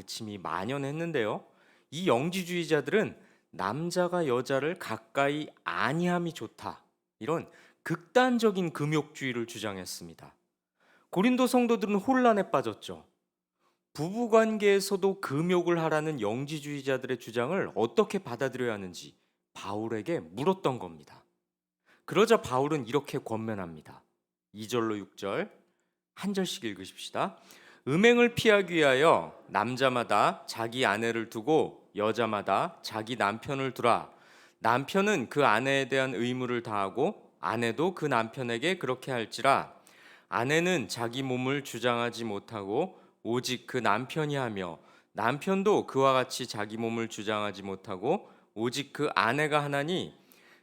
가르침이 만연했는데요. 이 영지주의자들은 남자가 여자를 가까이 아니함이 좋다. 이런 극단적인 금욕주의를 주장했습니다. 고린도 성도들은 혼란에 빠졌죠. 부부 관계에서도 금욕을 하라는 영지주의자들의 주장을 어떻게 받아들여야 하는지 바울에게 물었던 겁니다. 그러자 바울은 이렇게 권면합니다. 2절로 6절 한 절씩 읽으십시다. 음행을 피하기 위하여 남자마다 자기 아내를 두고 여자마다 자기 남편을 두라. 남편은 그 아내에 대한 의무를 다하고 아내도 그 남편에게 그렇게 할지라. 아내는 자기 몸을 주장하지 못하고 오직 그 남편이 하며 남편도 그와 같이 자기 몸을 주장하지 못하고 오직 그 아내가 하나니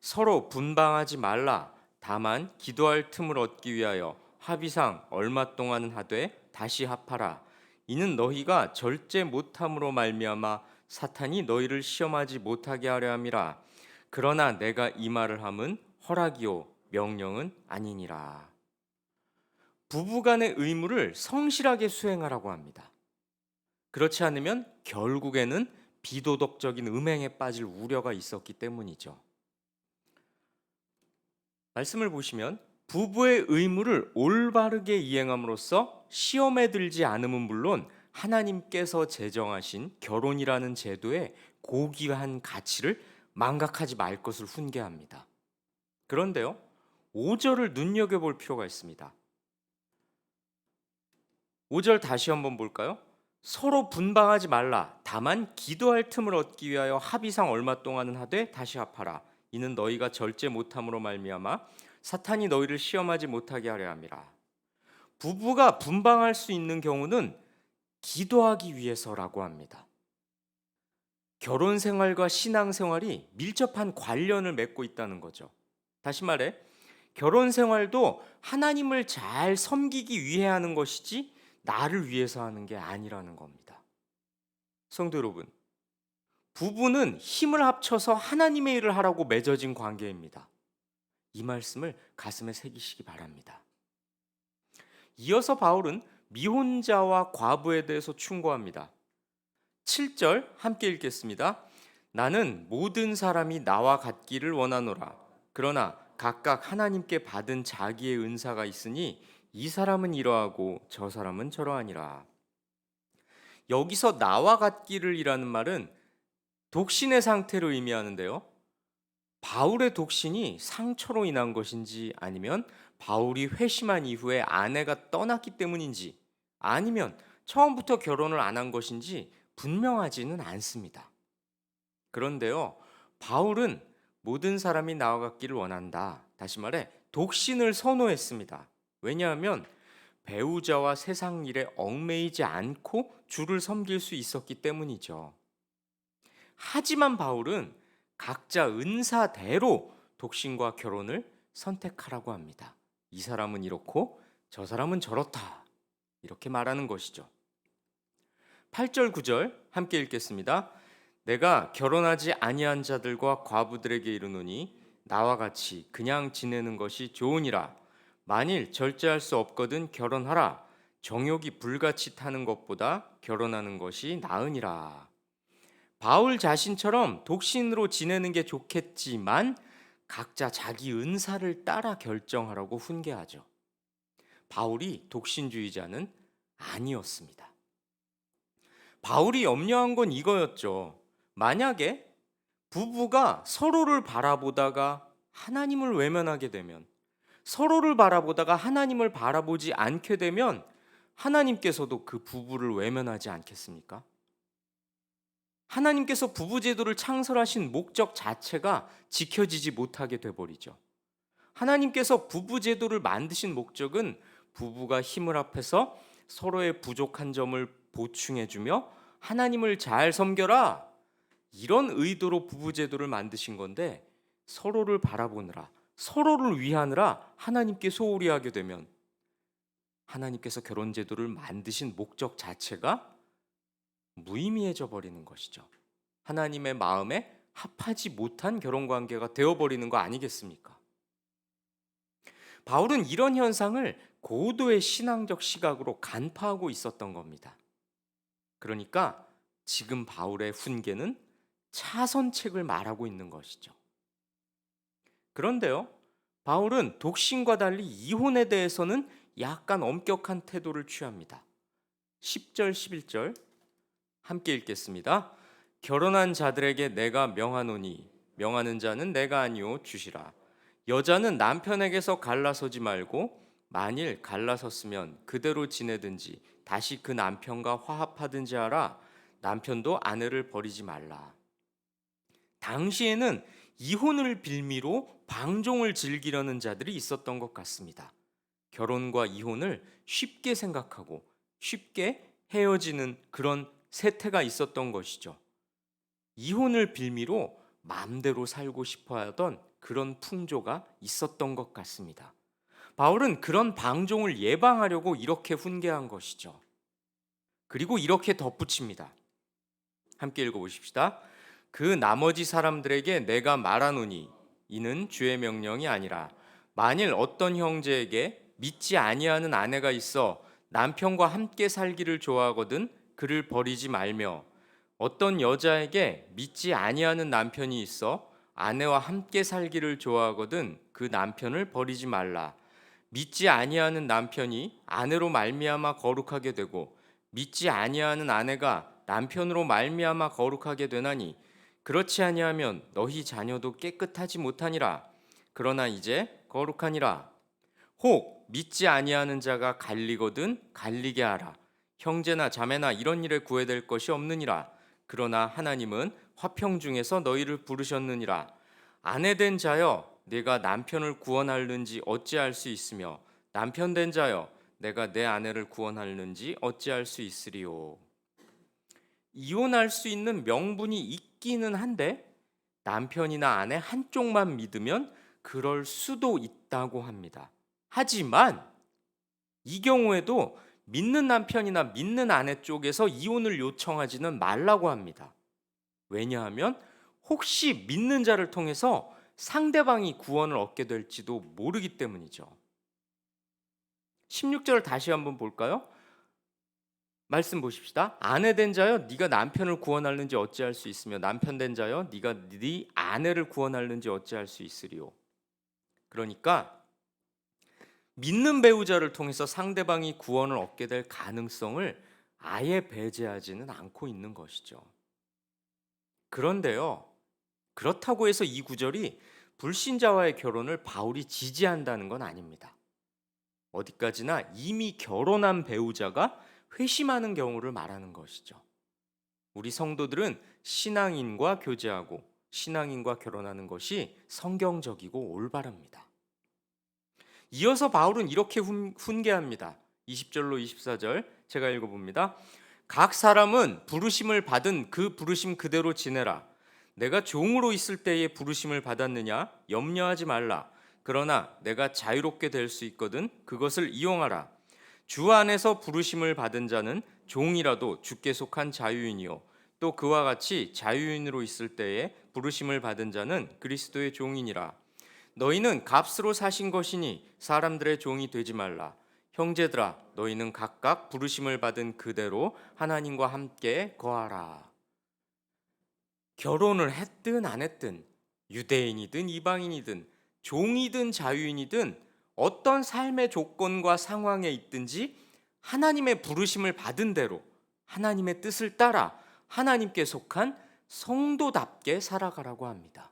서로 분방하지 말라. 다만 기도할 틈을 얻기 위하여 합의상 얼마 동안은 하되 다시 합하라. 이는 너희가 절제 못함으로 말미암아 사탄이 너희를 시험하지 못하게 하려 함이라. 그러나 내가 이 말을 함은 허락이요 명령은 아니니라. 부부간의 의무를 성실하게 수행하라고 합니다. 그렇지 않으면 결국에는 비도덕적인 음행에 빠질 우려가 있었기 때문이죠. 말씀을 보시면 부부의 의무를 올바르게 이행함으로써 시험에 들지 않음은 물론 하나님께서 제정하신 결혼이라는 제도의 고귀한 가치를 망각하지 말 것을 훈계합니다. 그런데요, 5절을 눈여겨볼 필요가 있습니다. 5절 다시 한번 볼까요? 서로 분방하지 말라. 다만 기도할 틈을 얻기 위하여 합의상 얼마 동안은 하되 다시 합하라. 이는 너희가 절제 못함으로 말미암아 사탄이 너희를 시험하지 못하게 하려 함이라. 부부가 분방할 수 있는 경우는 기도하기 위해서라고 합니다. 결혼 생활과 신앙 생활이 밀접한 관련을 맺고 있다는 거죠. 다시 말해 결혼 생활도 하나님을 잘 섬기기 위해 하는 것이지 나를 위해서 하는 게 아니라는 겁니다. 성도 여러분, 부부는 힘을 합쳐서 하나님의 일을 하라고 맺어진 관계입니다. 이 말씀을 가슴에 새기시기 바랍니다. 이어서 바울은 미혼자와 과부에 대해서 충고합니다. 7절 함께 읽겠습니다. 나는 모든 사람이 나와 같기를 원하노라. 그러나 각각 하나님께 받은 자기의 은사가 있으니 이 사람은 이러하고 저 사람은 저러하니라. 여기서 나와 같기를이라는 말은 독신의 상태를 의미하는데요. 바울의 독신이 상처로 인한 것인지 아니면 바울이 회심한 이후에 아내가 떠났기 때문인지 아니면 처음부터 결혼을 안 한 것인지 분명하지는 않습니다. 그런데요, 바울은 모든 사람이 나와 같기를 원한다. 다시 말해, 독신을 선호했습니다. 왜냐하면 배우자와 세상 일에 얽매이지 않고 주를 섬길 수 있었기 때문이죠. 하지만 바울은 각자 은사대로 독신과 결혼을 선택하라고 합니다. 이 사람은 이렇고 저 사람은 저렇다. 이렇게 말하는 것이죠. 8절 9절 함께 읽겠습니다. 내가 결혼하지 아니한 자들과 과부들에게 이르노니 나와 같이 그냥 지내는 것이 좋으니라. 만일 절제할 수 없거든 결혼하라. 정욕이 불같이 타는 것보다 결혼하는 것이 나으니라. 바울 자신처럼 독신으로 지내는 게 좋겠지만 각자 자기 은사를 따라 결정하라고 훈계하죠. 바울이 독신주의자는 아니었습니다. 바울이 염려한 건 이거였죠. 만약에 부부가 서로를 바라보다가 하나님을 외면하게 되면 서로를 바라보다가 하나님을 바라보지 않게 되면 하나님께서도 그 부부를 외면하지 않겠습니까? 하나님께서 부부 제도를 창설하신 목적 자체가 지켜지지 못하게 돼 버리죠. 하나님께서 부부 제도를 만드신 목적은 부부가 힘을 합해서 서로의 부족한 점을 보충해 주며 하나님을 잘 섬겨라. 이런 의도로 부부 제도를 만드신 건데 서로를 바라보느라 서로를 위하느라 하나님께 소홀히 하게 되면 하나님께서 결혼 제도를 만드신 목적 자체가 무의미해져 버리는 것이죠. 하나님의 마음에 합하지 못한 결혼 관계가 되어 버리는 거 아니겠습니까? 바울은 이런 현상을 고도의 신앙적 시각으로 간파하고 있었던 겁니다. 그러니까 지금 바울의 훈계는 차선책을 말하고 있는 것이죠. 그런데요, 바울은 독신과 달리 이혼에 대해서는 약간 엄격한 태도를 취합니다. 10절, 11절 함께 읽겠습니다. 결혼한 자들에게 내가 명하노니 명하는 자는 내가 아니요 주시라. 여자는 남편에게서 갈라서지 말고 만일 갈라섰으면 그대로 지내든지 다시 그 남편과 화합하든지 하라. 남편도 아내를 버리지 말라. 당시에는 이혼을 빌미로 방종을 즐기려는 자들이 있었던 것 같습니다. 결혼과 이혼을 쉽게 생각하고 쉽게 헤어지는 그런 세태가 있었던 것이죠. 이혼을 빌미로 마음대로 살고 싶어 하던 그런 풍조가 있었던 것 같습니다. 바울은 그런 방종을 예방하려고 이렇게 훈계한 것이죠. 그리고 이렇게 덧붙입니다. 함께 읽어보십시다. 그 나머지 사람들에게 내가 말하노니 이는 주의 명령이 아니라 만일 어떤 형제에게 믿지 아니하는 아내가 있어 남편과 함께 살기를 좋아하거든 그를 버리지 말며 어떤 여자에게 믿지 아니하는 남편이 있어 아내와 함께 살기를 좋아하거든 그 남편을 버리지 말라. 믿지 아니하는 남편이 아내로 말미암아 거룩하게 되고 믿지 아니하는 아내가 남편으로 말미암아 거룩하게 되나니 그렇지 아니하면 너희 자녀도 깨끗하지 못하니라. 그러나 이제 거룩하니라. 혹 믿지 아니하는 자가 갈리거든 갈리게 하라 형제나 자매나 이런 일에 구애될 것이 없느니라. 그러나 하나님은 화평 중에서 너희를 부르셨느니라. 아내 된 자여 내가 남편을 구원하는지 어찌할 수 있으며 남편 된 자여 내가 내 아내를 구원하는지 어찌할 수 있으리요 이혼할 수 있는 명분이 있기는 한데 남편이나 아내 한쪽만 믿으면 그럴 수도 있다고 합니다. 하지만 이 경우에도 믿는 남편이나 믿는 아내 쪽에서 이혼을 요청하지는 말라고 합니다. 왜냐하면 혹시 믿는 자를 통해서 상대방이 구원을 얻게 될지도 모르기 때문이죠. 16절을 다시 한번 볼까요? 말씀 보십시다. 아내 된 자여 네가 남편을 구원하는지 어찌할 수 있으며 남편 된 자여 네가 네 아내를 구원하는지 어찌할 수 있으리요. 그러니까 믿는 배우자를 통해서 상대방이 구원을 얻게 될 가능성을 아예 배제하지는 않고 있는 것이죠. 그런데요. 그렇다고 해서 이 구절이 불신자와의 결혼을 바울이 지지한다는 건 아닙니다. 어디까지나 이미 결혼한 배우자가 회심하는 경우를 말하는 것이죠. 우리 성도들은 신앙인과 교제하고 신앙인과 결혼하는 것이 성경적이고 올바릅니다. 이어서 바울은 이렇게 훈, 훈계합니다. 20절로 24절 제가 읽어봅니다. 각 사람은 부르심을 받은 그 부르심 그대로 지내라. 내가 종으로 있을 때에 부르심을 받았느냐 염려하지 말라. 그러나 내가 자유롭게 될 수 있거든 그것을 이용하라. 주 안에서 부르심을 받은 자는 종이라도 주께 속한 자유인이요 또 그와 같이 자유인으로 있을 때에 부르심을 받은 자는 그리스도의 종이니라 너희는 값으로 사신 것이니 사람들의 종이 되지 말라 형제들아 너희는 각각 부르심을 받은 그대로 하나님과 함께 거하라 결혼을 했든 안 했든 유대인이든 이방인이든 종이든 자유인이든 어떤 삶의 조건과 상황에 있든지 하나님의 부르심을 받은 대로 하나님의 뜻을 따라 하나님께 속한 성도답게 살아가라고 합니다.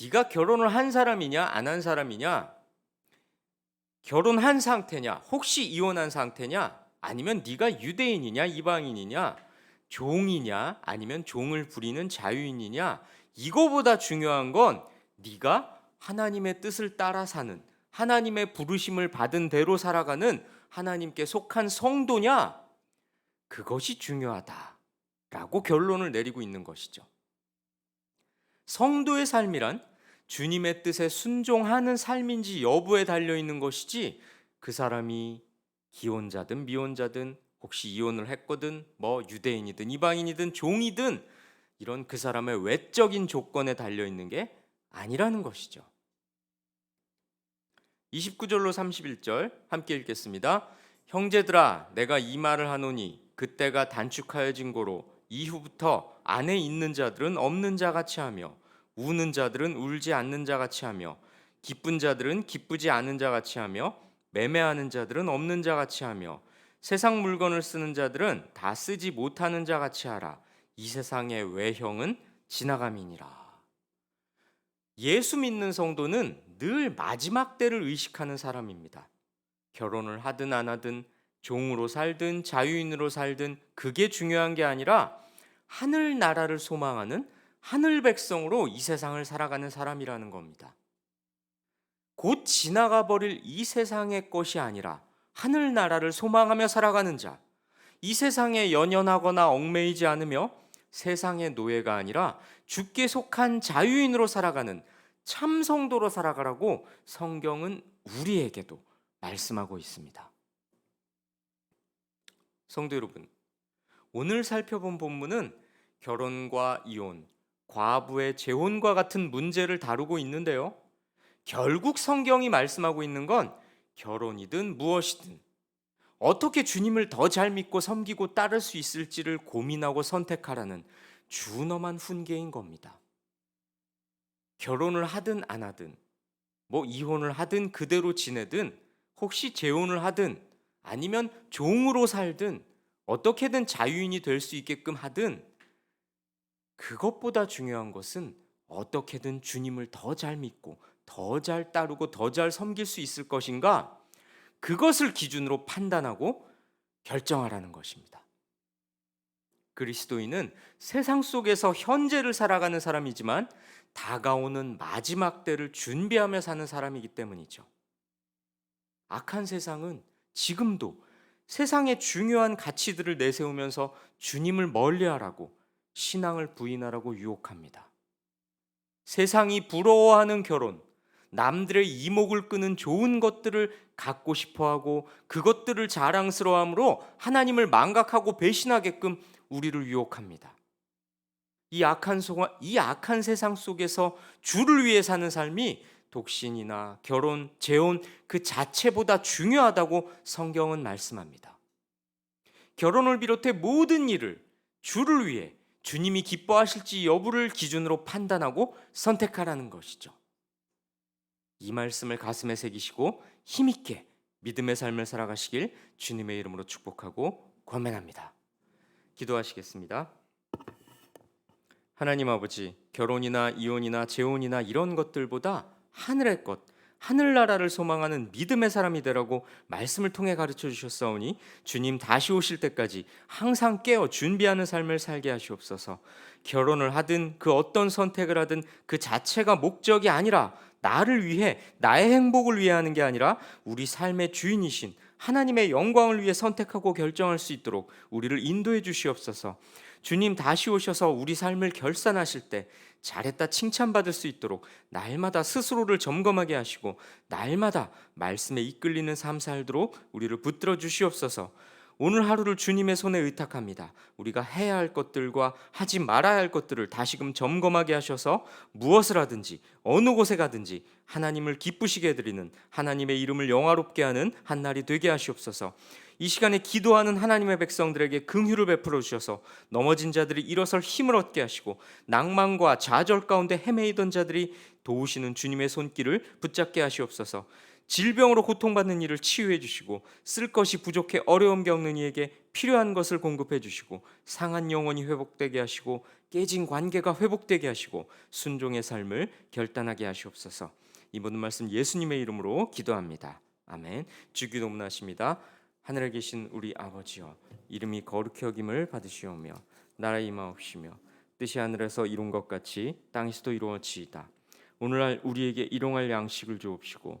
네가 결혼을 한 사람이냐 안 한 사람이냐? 결혼한 상태냐 혹시 이혼한 상태냐? 아니면 네가 유대인이냐 이방인이냐? 종이냐? 아니면 종을 부리는 자유인이냐? 이거보다 중요한 건 네가 하나님의 뜻을 따라 사는 하나님의 부르심을 받은 대로 살아가는 하나님께 속한 성도냐? 그것이 중요하다라고 결론을 내리고 있는 것이죠. 성도의 삶이란 주님의 뜻에 순종하는 삶인지 여부에 달려 있는 것이지 그 사람이 기혼자든 미혼자든 혹시 이혼을 했거든 뭐 유대인이든 이방인이든 종이든 이런 그 사람의 외적인 조건에 달려 있는 게 아니라는 것이죠. 29절로 31절 함께 읽겠습니다. 형제들아 내가 이 말을 하노니 그때가 단축하여진 고로 이후부터 안에 있는 자들은 없는 자 같이 하며 우는 자들은 울지 않는 자 같이 하며 기쁜 자들은 기쁘지 않은 자 같이 하며 매매하는 자들은 없는 자 같이 하며 세상 물건을 쓰는 자들은 다 쓰지 못하는 자 같이 하라 이 세상의 외형은 지나감이니라 예수 믿는 성도는 늘 마지막 때를 의식하는 사람입니다. 결혼을 하든 안 하든 종으로 살든 자유인으로 살든 그게 중요한 게 아니라 하늘 나라를 소망하는 하늘 백성으로 이 세상을 살아가는 사람이라는 겁니다. 곧 지나가 버릴 이 세상의 것이 아니라 하늘 나라를 소망하며 살아가는 자. 이 세상에 연연하거나 얽매이지 않으며 세상의 노예가 아니라 주께 속한 자유인으로 살아가는 참 성도로 살아가라고 성경은 우리에게도 말씀하고 있습니다. 성도 여러분, 오늘 살펴본 본문은 결혼과 이혼, 과부의 재혼과 같은 문제를 다루고 있는데요. 결국 성경이 말씀하고 있는 건 결혼이든 무엇이든 어떻게 주님을 더 잘 믿고 섬기고 따를 수 있을지를 고민하고 선택하라는 준엄한 훈계인 겁니다. 결혼을 하든 안 하든 뭐 이혼을 하든 그대로 지내든 혹시 재혼을 하든 아니면 종으로 살든 어떻게든 자유인이 될 수 있게끔 하든 그것보다 중요한 것은 어떻게든 주님을 더 잘 믿고 더 잘 따르고 더 잘 섬길 수 있을 것인가 그것을 기준으로 판단하고 결정하라는 것입니다. 그리스도인은 세상 속에서 현재를 살아가는 사람이지만 다가오는 마지막 때를 준비하며 사는 사람이기 때문이죠. 악한 세상은 지금도 세상의 중요한 가치들을 내세우면서 주님을 멀리하라고 신앙을 부인하라고 유혹합니다. 세상이 부러워하는 결혼, 남들의 이목을 끄는 좋은 것들을 갖고 싶어 하고 그것들을 자랑스러워함으로 하나님을 망각하고 배신하게끔 우리를 유혹합니다. 이 악한 소가 이 악한 세상 속에서 주를 위해 사는 삶이 독신이나 결혼, 재혼 그 자체보다 중요하다고 성경은 말씀합니다. 결혼을 비롯해 모든 일을 주를 위해 주님이 기뻐하실지 여부를 기준으로 판단하고 선택하라는 것이죠. 이 말씀을 가슴에 새기시고 힘있게 믿음의 삶을 살아가시길 주님의 이름으로 축복하고 권면합니다. 기도하시겠습니다. 하나님 아버지, 결혼이나 이혼이나 재혼이나 이런 것들보다 하늘의 것, 하늘나라를 소망하는 믿음의 사람이 되라고 말씀을 통해 가르쳐 주셨사오니 주님 다시 오실 때까지 항상 깨어 준비하는 삶을 살게 하시옵소서. 결혼을 하든 그 어떤 선택을 하든 그 자체가 목적이 아니라 나를 위해 나의 행복을 위해 하는 게 아니라 우리 삶의 주인이신 하나님의 영광을 위해 선택하고 결정할 수 있도록 우리를 인도해 주시옵소서. 주님 다시 오셔서 우리 삶을 결산하실 때 잘했다 칭찬받을 수 있도록 날마다 스스로를 점검하게 하시고 날마다 말씀에 이끌리는 삶 살도록 우리를 붙들어 주시옵소서. 오늘 하루를 주님의 손에 의탁합니다. 우리가 해야 할 것들과 하지 말아야 할 것들을 다시금 점검하게 하셔서 무엇을 하든지 어느 곳에 가든지 하나님을 기쁘시게 해드리는 하나님의 이름을 영화롭게 하는 한 날이 되게 하시옵소서. 이 시간에 기도하는 하나님의 백성들에게 긍휼을 베풀어 주셔서 넘어진 자들이 일어설 힘을 얻게 하시고 낭만과 좌절 가운데 헤매이던 자들이 도우시는 주님의 손길을 붙잡게 하시옵소서. 질병으로 고통받는 이를 치유해 주시고 쓸 것이 부족해 어려움 겪는 이에게 필요한 것을 공급해 주시고 상한 영혼이 회복되게 하시고 깨진 관계가 회복되게 하시고 순종의 삶을 결단하게 하시옵소서. 이 모든 말씀 예수님의 이름으로 기도합니다. 아멘. 주기도 문 하십니다. 하늘에 계신 우리 아버지여 이름이 거룩히 여김을 받으시오며 나라의 임하옵시며 뜻이 하늘에서 이룬 것 같이 땅에서도 이루어지이다. 오늘날 우리에게 일용할 양식을 주옵시고